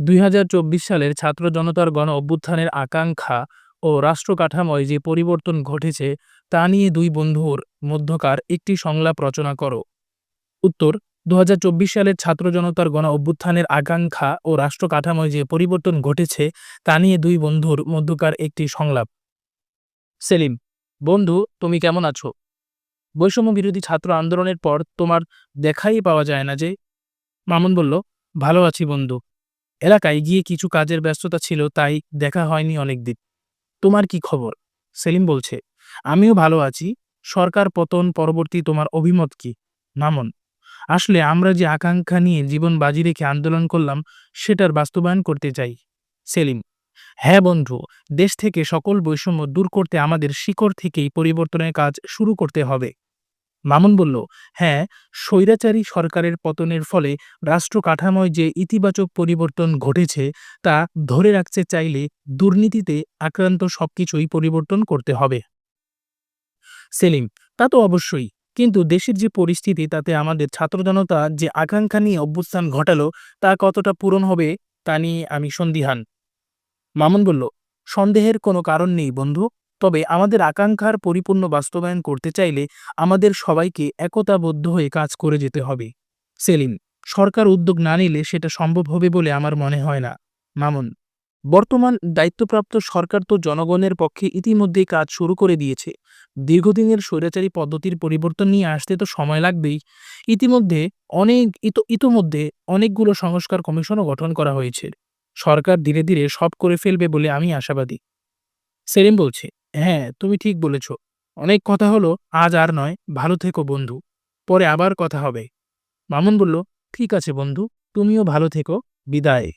দুই হাজার চব্বিশ সালের ছাত্র জনতার গণ অভ্যুত্থানের আকাঙ্ক্ষা ও রাষ্ট্র কাঠামোয় যে পরিবর্তন ঘটেছে, তা নিয়ে দুই বন্ধুর মধ্যকার একটি সংলাপ রচনা করো। উত্তর, দুই হাজার চব্বিশ সালের ছাত্র জনতার গণ অভ্যুত্থানের আকাঙ্ক্ষা ও রাষ্ট্র কাঠামোয় যে পরিবর্তন ঘটেছে, তা নিয়ে দুই বন্ধুর মধ্যকার একটি সংলাপ। সেলিম, বন্ধু, তুমি কেমন আছো? বৈষম্য বিরোধী ছাত্র আন্দোলনের পর তোমার দেখাই পাওয়া যায় না যে? মামুন বলল, ভালো আছি বন্ধু। এলাকায় গিয়ে কিছু কাজের ব্যস্ততা ছিল, তাই দেখা হয়নি অনেকদিন। তোমার কি খবর? সেলিম বলছে, আমিও ভালো আছি। সরকার পতন পরবর্তী তোমার অভিমত কি? মামুন, আসলে আমরা যে আকাঙ্ক্ষা নিয়ে জীবন বাজি রেখে আন্দোলন করলাম, সেটার বাস্তবায়ন করতে চাই। সেলিম হ্যাঁ বন্ধু, দেশ থেকে সকল বৈষম্য দূর করতে আমাদের শিকড় থেকেই পরিবর্তনের কাজ শুরু করতে হবে। মামুন বলল হ্যাঁ স্বৈরাচারী সরকারের পতনের ফলে রাষ্ট্র কাঠামোয় যে ইতিবাচক পরিবর্তন ঘটেছে, তা ধরে রাখতে চাইলে দুর্নীতিতে আক্রান্ত সবকিছুই পরিবর্তন করতে হবে। সেলিম, তা তো অবশ্যই, কিন্তু দেশের যে পরিস্থিতি, তাতে আমাদের ছাত্র জনতা যে আকাঙ্ক্ষা নিয়ে অভ্যুত্থান ঘটালো, তা কতটা পূরণ হবে, তা নিয়ে আমি সন্দিহান। মামুন বলল, সন্দেহের কোনো কারণ নেই, বন্ধু। তবে আমাদের আকাঙ্ক্ষার পরিপূর্ণ বাস্তবায়ন করতে চাইলে আমাদের সবাইকে একতাবদ্ধ হয়ে কাজ করে যেতে হবে। সেলিম, সরকার উদ্যোগ না নিলে সেটা সম্ভব হবে বলে আমার মনে হয় না। মামুন, বর্তমান দায়িত্বপ্রাপ্ত সরকার তো জনগণের পক্ষে ইতিমধ্যেই কাজ শুরু করে দিয়েছে। দীর্ঘদিনের স্বৈরাচারী পদ্ধতির পরিবর্তন নিয়ে আসতে তো সময় লাগবেই। ইতিমধ্যে অনেক, ইত, ইতোমধ্যে অনেকগুলো সংস্কার কমিশনও গঠন করা হয়েছে। সরকার ধীরে ধীরে সব করে ফেলবে বলে আমি আশাবাদী। সেলিম বলছে হ্যাঁ তুমি ঠিক বলেছ। অনেক কথা হলো, আজ আর নয়, ভালো থেকো বন্ধু। পরে আবার কথা হবে। মামুন বলল, ঠিক আছে বন্ধু, তুমিও ভালো থেকো, বিদায়।